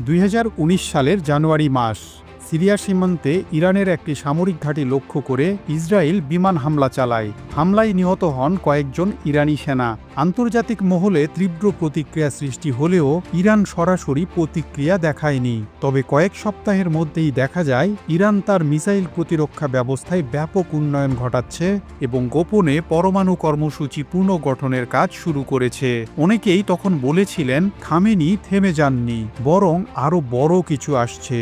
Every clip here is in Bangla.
দুই হাজার উনিশ সালের জানুয়ারি মাস। সিরিয়া সীমান্তে ইরানের একটি সামরিক ঘাঁটি লক্ষ্য করে ইসরায়েল বিমান হামলা চালায়। হামলায় নিহত হন কয়েকজন ইরানি সেনা। আন্তর্জাতিক মহলে তীব্র প্রতিক্রিয়া সৃষ্টি হলেও ইরান সরাসরি প্রতিক্রিয়া দেখায়নি। তবে কয়েক সপ্তাহের মধ্যেই দেখা যায়, ইরান তার মিসাইল প্রতিরক্ষা ব্যবস্থায় ব্যাপক উন্নয়ন ঘটাচ্ছে এবং গোপনে পরমাণু কর্মসূচি পুনর্গঠনের কাজ শুরু করেছে। অনেকেই তখন বলেছিলেন, খামেনি, থেমে যাননি। বরং আরও বড় কিছু আসছে।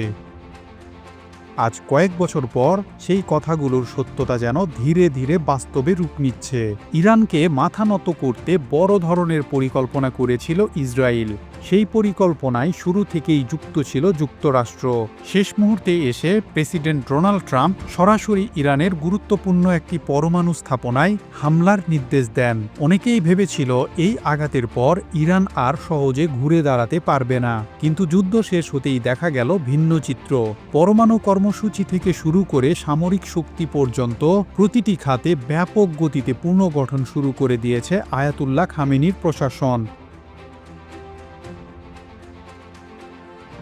আজ কয়েক বছর পর সেই কথাগুলোর সত্যতা যেন ধীরে ধীরে বাস্তবে রূপ নিচ্ছে। ইরানকে মাথা নত করতে বড় ধরনের পরিকল্পনা করেছিল ইসরায়েল। সেই পরিকল্পনায় শুরু থেকেই যুক্ত ছিল যুক্তরাষ্ট্র। শেষ মুহূর্তে এসে প্রেসিডেন্ট ডোনাল্ড ট্রাম্প সরাসরি ইরানের গুরুত্বপূর্ণ একটি পরমাণু স্থাপনায় হামলার নির্দেশ দেন। অনেকেই ভেবেছিল এই আঘাতের পর ইরান আর সহজে ঘুরে দাঁড়াতে পারবে না। কিন্তু যুদ্ধ শেষ হতেই দেখা গেল ভিন্ন চিত্র। পরমাণু কর্মসূচি থেকে শুরু করে সামরিক শক্তি পর্যন্ত প্রতিটি খাতে ব্যাপক গতিতে পুনর্গঠন শুরু করে দিয়েছে আয়াতুল্লাহ খামেনির প্রশাসন।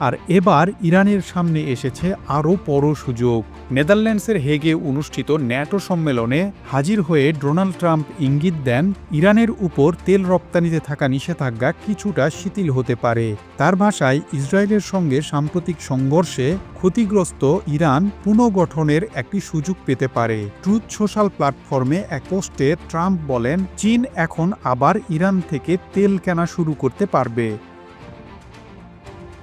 আর এবার ইরানের সামনে এসেছে আরও বড় সুযোগ। নেদারল্যান্ডসের হেগে অনুষ্ঠিত ন্যাটো সম্মেলনে হাজির হয়ে ডোনাল্ড ট্রাম্প ইঙ্গিত দেন, ইরানের উপর তেল রপ্তানিতে থাকা নিষেধাজ্ঞা কিছুটা শিথিল হতে পারে। তার ভাষায়, ইসরায়েলের সঙ্গে সাম্প্রতিক সংঘর্ষে ক্ষতিগ্রস্ত ইরান পুনর্গঠনের একটি সুযোগ পেতে পারে। ট্রুথ সোশ্যাল প্ল্যাটফর্মে এক পোস্টে ট্রাম্প বলেন, চীন এখন আবার ইরান থেকে তেল কেনা শুরু করতে পারবে।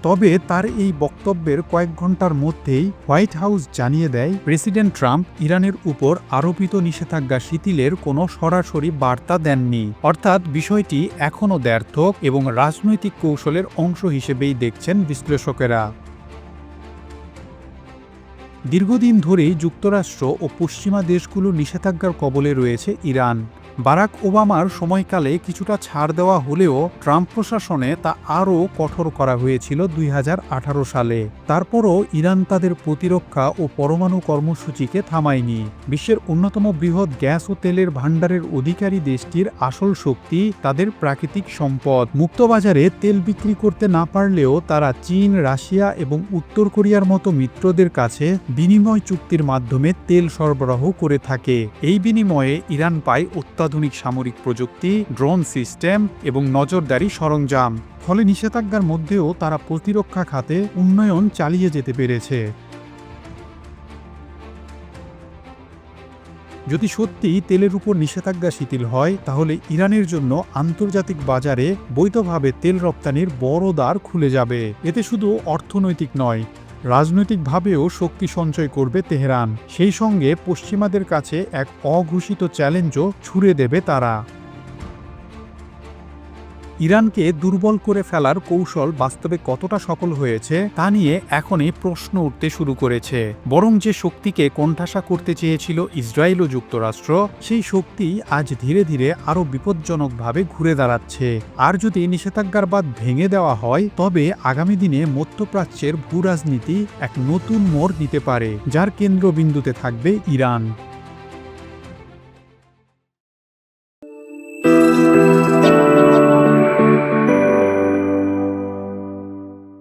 তবে তার এই বক্তব্যের কয়েক ঘণ্টার মধ্যেই হোয়াইট হাউস জানিয়ে দেয়, প্রেসিডেন্ট ট্রাম্প ইরানের উপর আরোপিত নিষেধাজ্ঞা শিথিলের কোনো সরাসরি বার্তা দেননি। অর্থাৎ বিষয়টি এখনও দ্ব্যর্থক এবং রাজনৈতিক কৌশলের অংশ হিসেবেই দেখছেন বিশ্লেষকেরা। দীর্ঘদিন ধরেই যুক্তরাষ্ট্র ও পশ্চিমা দেশগুলো নিষেধাজ্ঞার কবলে রয়েছে ইরান। বারাক ওবামার সময়কালে কিছুটা ছাড় দেওয়া হলেও ট্রাম্প প্রশাসনে তা আরও কঠোর করা হয়েছিল দুই হাজার আঠারো সালে। তারপরও ইরান তাদের প্রতিরক্ষা ও পরমাণু কর্মসূচিকে থামায়নি। বিশ্বের অন্যতম বৃহৎ গ্যাস ও তেলের ভাণ্ডারের অধিকারী দেশটির আসল শক্তি তাদের প্রাকৃতিক সম্পদ। মুক্তবাজারে তেল বিক্রি করতে না পারলেও তারা চীন, রাশিয়া এবং উত্তর কোরিয়ার মতো মিত্রদের কাছে বিনিময় চুক্তির মাধ্যমে তেল সরবরাহ করে থাকে। এই বিনিময়ে ইরান পায় অত্যাধুনিক সামরিক প্রযুক্তি, ড্রোন সিস্টেম এবং নজরদারি সরঞ্জাম। ফলে নিষেধাজ্ঞার মধ্যেও তারা প্রতিরক্ষা খাতে উন্নয়ন চালিয়ে যেতে পেরেছে। যদি সত্যি তেলের উপর নিষেধাজ্ঞা শিথিল হয়, তাহলে ইরানের জন্য আন্তর্জাতিক বাজারে বৈধভাবে তেল রপ্তানির বড় দ্বার খুলে যাবে। এতে শুধু অর্থনৈতিক নয় রাজনৈতিকভাবেও শক্তি সঞ্চয় করবে তেহরান। সেই সঙ্গে পশ্চিমাদের কাছে এক অঘোষিত চ্যালেঞ্জও ছুড়ে দেবে তারা। ইরানকে দুর্বল করে ফেলার কৌশল বাস্তবে কতটা সফল হয়েছে তা নিয়ে এখনই প্রশ্ন উঠতে শুরু করেছে। বরং যে শক্তিকে কোণঠাসা করতে চেয়েছিল ইসরায়েল ও যুক্তরাষ্ট্র, সেই শক্তি আজ ধীরে ধীরে আরও বিপজ্জনকভাবে ঘুরে দাঁড়াচ্ছে। আর যদি নিষেধাজ্ঞার বাদ ভেঙে দেওয়া হয়, তবে আগামী দিনে মধ্যপ্রাচ্যের ভূ রাজনীতি এক নতুন মোড় নিতে পারে, যার কেন্দ্রবিন্দুতে থাকবে ইরান।